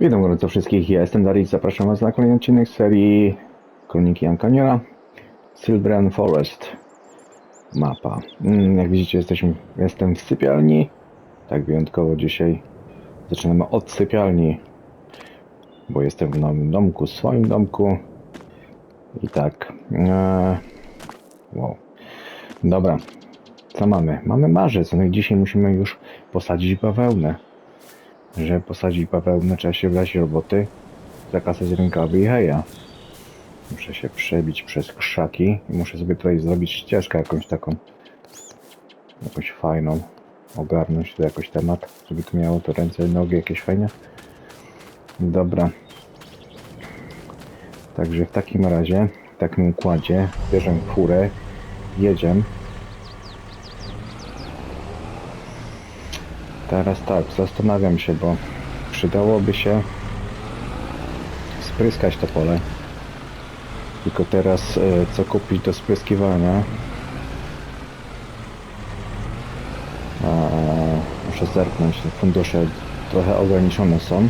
Witam gorąco wszystkich, ja jestem Darius, zapraszam Was na kolejny odcinek serii Kroniki Ankaniera Silbran Forest Mapa. Mm, Jak widzicie jesteśmy, jestem w sypialni, tak wyjątkowo dzisiaj zaczynamy od sypialni, bo jestem w nowym domku, swoim domku i tak, e, wow, dobra, co mamy? Mamy marzec, no i dzisiaj musimy już posadzić bawełnę. Żeby posadzić bawełnę, trzeba się wlać roboty, zakasać rękawy i heja. Muszę się przebić przez krzaki i muszę sobie tutaj zrobić ścieżkę jakąś taką, jakąś fajną, ogarnąć tu jakoś temat, żeby tu miało to ręce i nogi jakieś fajnie. Dobra. Także w takim razie, w takim układzie, bierzemy furę, jedziemy. Teraz tak, zastanawiam się, bo przydałoby się spryskać to pole. Tylko teraz e, co kupić do spryskiwania? Muszę zerknąć, fundusze trochę ograniczone są.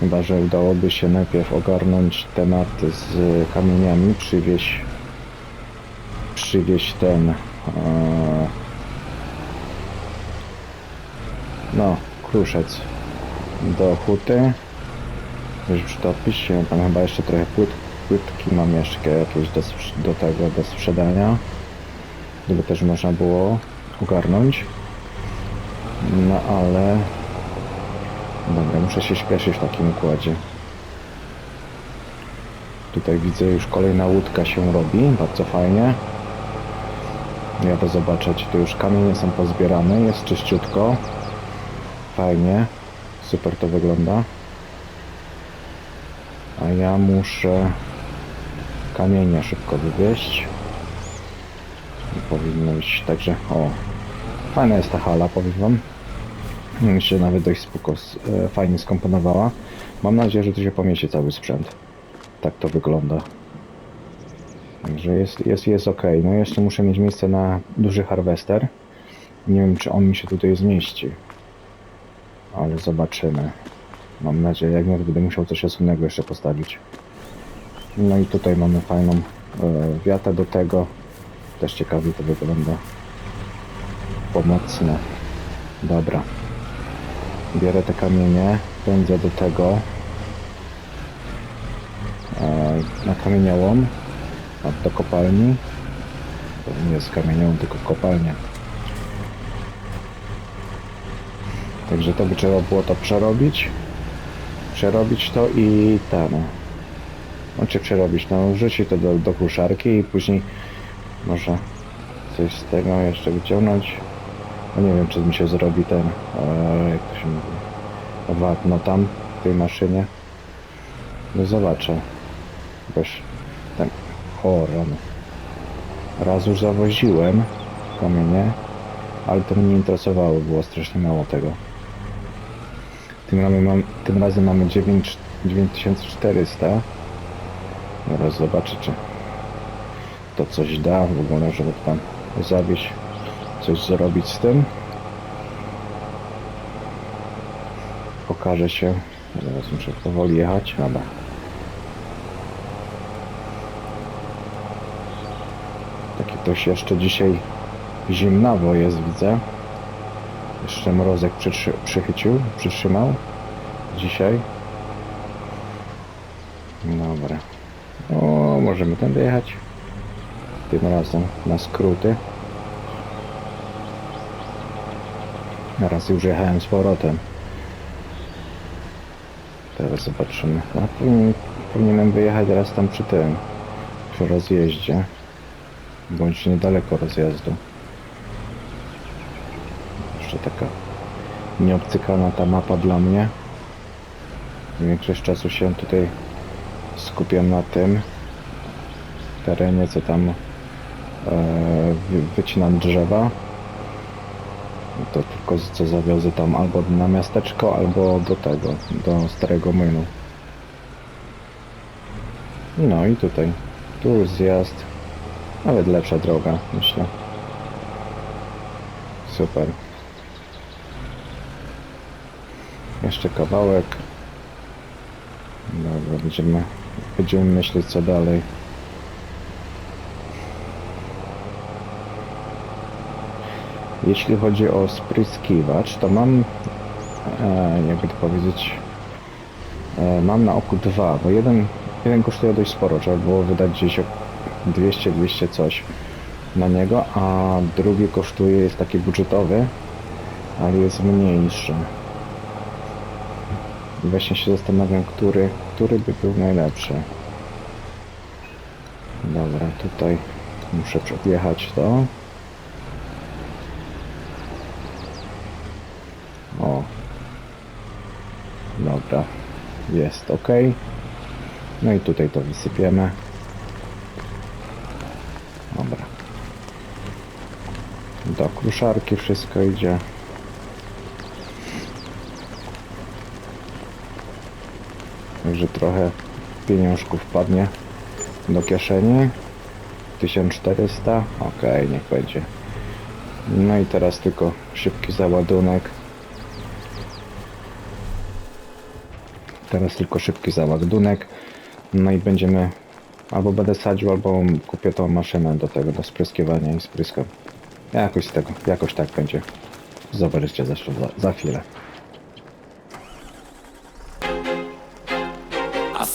Chyba, że udałoby się najpierw ogarnąć temat z kamieniami, przywieźć przywieźć ten e, no, kruszec do huty. Już przytopić. Ja Tam chyba jeszcze trochę płyt, płytki mam jeszcze jakieś do, do tego, do sprzedania. Gdyby też można było ogarnąć. No ale... Dobra, muszę się śpieszyć w takim układzie. Tutaj widzę już kolejna łódka się robi, bardzo fajnie. Jadę zobaczyć, tu już kamienie są pozbierane, jest czyściutko. Fajnie, super to wygląda. A ja muszę kamienie szybko wywieźć. I powinno być także, o, fajna jest ta hala, powiem wam. Mi się nawet dość spoko, e, fajnie skomponowała. Mam nadzieję, że tu się pomieści cały sprzęt. Tak to wygląda. Także jest, jest, jest ok. No jeszcze muszę mieć miejsce na duży harwester. Nie wiem, czy on mi się tutaj zmieści. Ale zobaczymy. Mam nadzieję, jak nie, będę musiał coś osobnego jeszcze postawić. No i tutaj mamy fajną e, wiatę do tego. Też ciekawie to wygląda. Pomocne. Dobra. Bierę te kamienie, pędzę do tego e, na kamieniołom, do kopalni. To nie jest kamieniołom, tylko kopalnia. Także to by trzeba było to przerobić. Przerobić to i ten. No czy przerobić, no wrzucić to do, do kruszarki i później może coś z tego jeszcze wyciągnąć. No nie wiem czy mi się zrobi ten, e, jak to się mówi, wapno tam w tej maszynie. No zobaczę. Jakoś tak, o rano. Raz już zawoziłem kamienie, ale to mnie nie interesowało, było strasznie mało tego. Tym razem, mam, tym razem mamy 9, 9400. Zaraz zobaczę, czy to coś da w ogóle, żeby tam zawieźć, coś zrobić z tym. Pokaże się. Zaraz muszę powoli jechać. Dobra. Taki ktoś jeszcze dzisiaj zimnawo jest, widzę. Jeszcze mrozek przytrzy, przychycił, przytrzymał dzisiaj. Dobra. O, możemy tam jechać. Tym razem na skróty. Raz już jechałem z powrotem. Teraz zobaczymy. A powinien, powinienem wyjechać teraz tam przy tym. Przy rozjeździe. Bądź niedaleko rozjazdu. Jeszcze taka nieobcykana ta mapa dla mnie. Większość czasu się tutaj skupiam na tym terenie, co tam e, wy- wycinam drzewa. To tylko co zawiozę tam albo na miasteczko, albo do tego, do starego młynu. No i tutaj, tu zjazd. Nawet lepsza droga, myślę. Super. Jeszcze kawałek. Dobra, będziemy, będziemy myśleć co dalej. Jeśli chodzi o spryskiwacz, to mam, e, jakby to powiedzieć, e, mam na oku dwa, bo jeden, jeden kosztuje dość sporo, trzeba było wydać gdzieś o 200-200 coś na niego, a drugi kosztuje, jest taki budżetowy, ale jest mniejszy. I właśnie się zastanawiam, który, który by był najlepszy. Dobra, tutaj muszę przejechać to. O. Dobra. Jest ok. No i tutaj to wysypiemy. Dobra. Do kruszarki wszystko idzie. Także trochę pieniążków wpadnie do kieszeni. 1400. Ok, niech będzie. No i teraz tylko szybki załadunek. Teraz tylko szybki załadunek. No i będziemy albo będę sadził, albo kupię tą maszynę do tego, do spryskiwania i spryskam. Jakoś z tego, jakoś tak będzie. Zobaczycie zresztą za, za chwilę.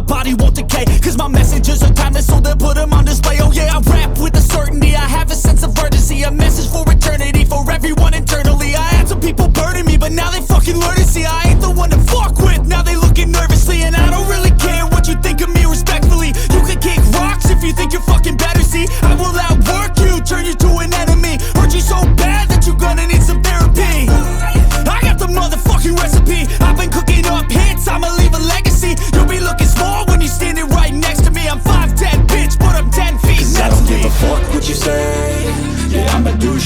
my body won't decay. Cause my messages are timeless, so they'll put them on display. Oh yeah, I rap with a certainty. I have a sense of urgency, a message for eternity, for everyone internally. I had some people burning me, but now they fucking learn to see I ain't the one to fuck with. Now they looking nervously, and I don't really care what you think of me respectfully. You can kick rocks if you think you're fucking better, see? I will outwork you, turn your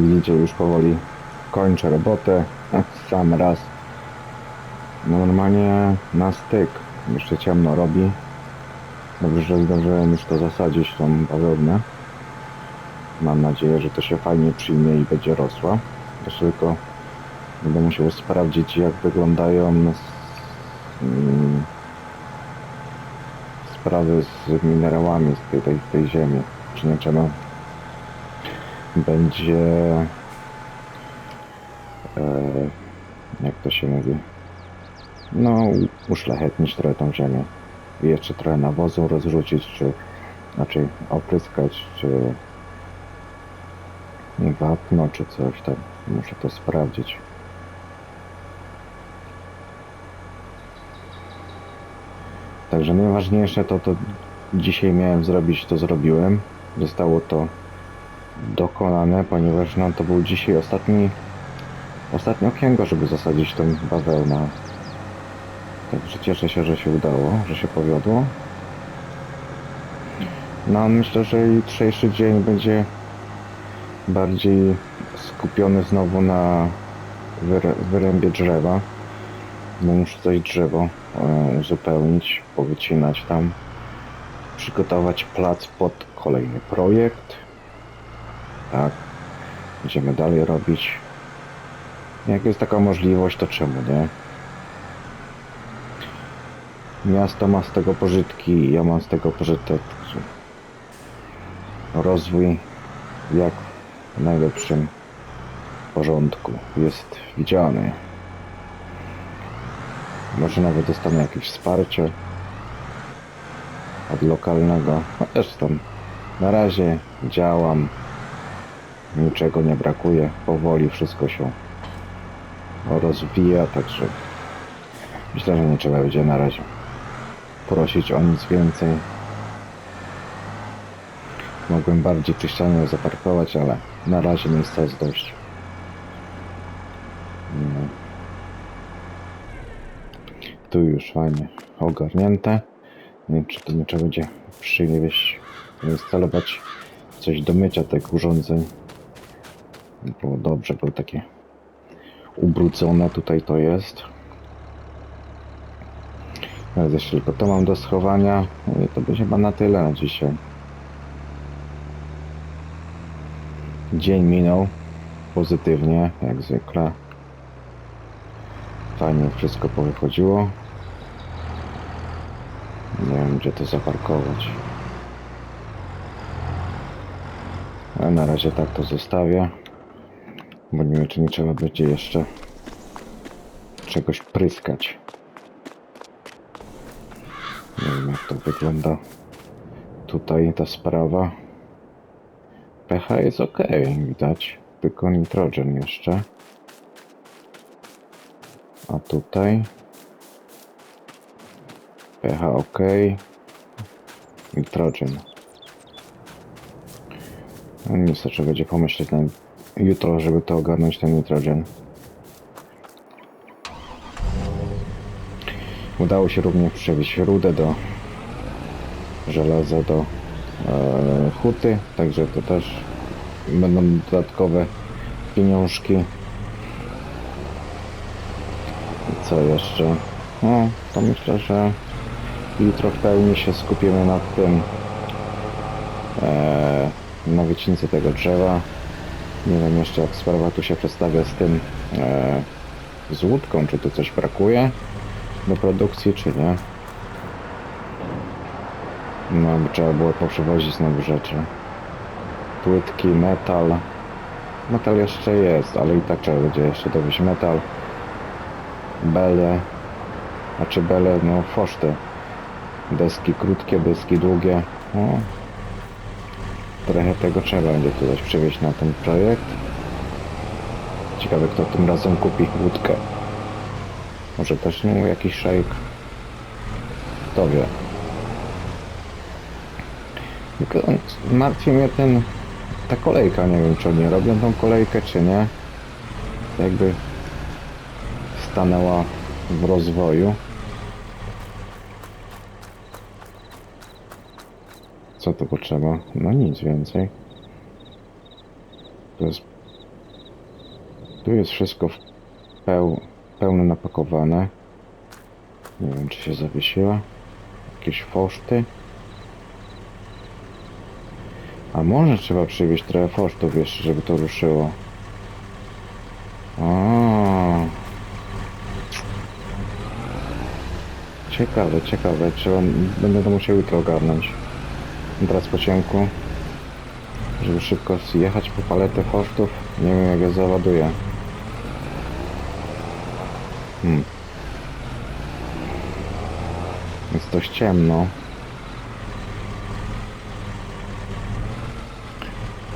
widzicie już powoli kończę robotę. Sam raz. Normalnie na styk. Jeszcze ciemno robi. Dobrze, że zdążyłem już to zasadzić tą bawełnę. Mam nadzieję, że to się fajnie przyjmie i będzie rosła. Jeszcze tylko będę musiał sprawdzić jak wyglądają mm, sprawy z minerałami z tej, tej, tej ziemi. Czy nie trzeba będzie e, jak to się mówi? No uszlachetnić trochę tą ziemię. Jeszcze trochę nawozu rozrzucić czy znaczy opryskać czy wapno czy coś tam. Muszę to sprawdzić. Także najważniejsze to to dzisiaj miałem zrobić to zrobiłem. Zostało to dokonane, ponieważ no, to był dzisiaj ostatni ostatnie okienko, żeby zasadzić tą bawełnę. Także cieszę się, że się udało, że się powiodło. No myślę, że jutrzejszy dzień będzie bardziej skupiony znowu na wyr- wyrębie drzewa. Bo muszę coś drzewo e, uzupełnić, powycinać tam, przygotować plac pod kolejny projekt tak, będziemy dalej robić. Jak jest taka możliwość, to czemu nie? miasto ma z tego pożytki, ja mam z tego pożytek. Rozwój jak w najlepszym porządku jest widziany. Może nawet dostanę jakieś wsparcie od lokalnego. Chociaż tam na razie działam. Niczego nie brakuje. Powoli wszystko się rozwija, także myślę, że nie trzeba będzie na razie prosić o nic więcej. Mogłem bardziej przy ścianie zaparkować, ale na razie miejsca jest dość. No. Tu już fajnie ogarnięte. Nie czy to nie trzeba będzie przywieźć, instalować coś do mycia tych urządzeń. Było dobrze, było takie ubrudzone tutaj to jest. Teraz jeszcze tylko to mam do schowania. To będzie chyba na tyle na dzisiaj. Dzień minął pozytywnie, jak zwykle. Fajnie wszystko powychodziło. Nie wiem gdzie to zaparkować. Ale na razie tak to zostawię. Bo nie wiem czy nie trzeba będzie jeszcze czegoś pryskać. Nie wiem jak to wygląda tutaj ta sprawa. pH jest ok, widać. Tylko nitrogen jeszcze. A tutaj pH ok. Nitrogen. No nic, to trzeba będzie pomyśleć na jutro, żeby to ogarnąć ten nitrogen. Udało się również przewieźć rudę do żelaza do e, huty, także to też będą dodatkowe pieniążki. I co jeszcze? No, to myślę, że jutro w pełni się skupimy nad tym e, na wycince tego drzewa. Nie wiem jeszcze jak sprawa tu się przedstawia z tym e, z łódką, czy tu coś brakuje do produkcji, czy nie. No, by trzeba było poprzewozić znowu rzeczy. Płytki, metal. Metal jeszcze jest, ale i tak trzeba będzie jeszcze dowieść metal. Bele. A czy bele, no foszty. Deski krótkie, deski długie. O. Trochę tego trzeba będzie tu coś przywieźć na ten projekt. Ciekawe kto tym razem kupi łódkę. Może też nie jakiś szejk. Kto wie. Tylko martwi mnie ten ta kolejka, nie wiem czy oni robią tą kolejkę czy nie. Jakby stanęła w rozwoju. Co to potrzeba? No nic więcej. To jest... Tu jest wszystko w peł... pełne napakowane. Nie wiem czy się zawiesiła. Jakieś foszty. A może trzeba przywieźć trochę fosztów jeszcze, żeby to ruszyło. A. Ciekawe, ciekawe. Trzeba, będę to musiał jutro ogarnąć. Teraz po ciemku. Żeby szybko zjechać po paletę fosztów. Nie wiem jak je załaduję. Hmm. Jest dość ciemno.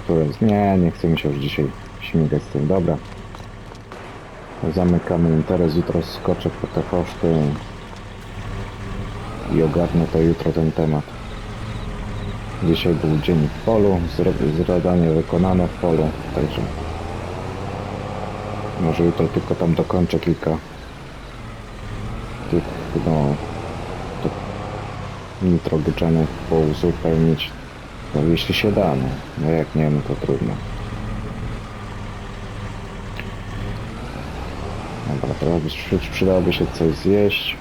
Które jest... Nie, nie chcemy się już dzisiaj śmigać z tym. Dobra. Zamykamy interes. Jutro skoczę po te koszty i ogarnę to jutro ten temat. Dzisiaj był dzień w polu, zadanie wykonane w polu, także może jutro tylko tam dokończę kilka tych, no, to nitrogenów pouzupełnić, no jeśli się da, no, no jak nie, no to trudno. Dobra, teraz przy- przydałoby się coś zjeść,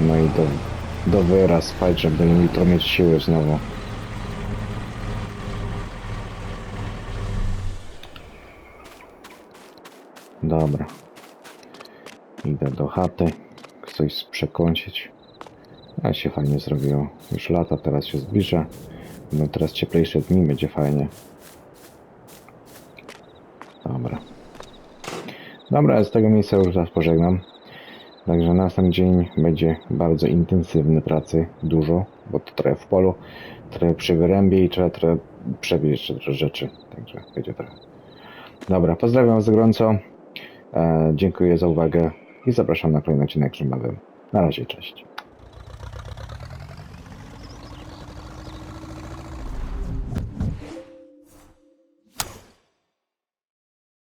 no i do, do wyraz spać, żeby jutro mieć siły znowu. Dobra. Idę do chaty. Coś przekąsić. Ale się fajnie zrobiło. Już lata teraz się zbliża. No teraz cieplejsze dni, będzie fajnie. Dobra. Dobra, z tego miejsca już was pożegnam. Także następny dzień będzie bardzo intensywny pracy, dużo, bo to trochę w polu, trochę przy wyrębie i trzeba trochę przewieźć jeszcze trochę rzeczy. Także będzie trochę. Dobra, pozdrawiam was gorąco. E, dziękuję za uwagę i zapraszam na kolejny odcinek Rzymowym. Na razie, cześć.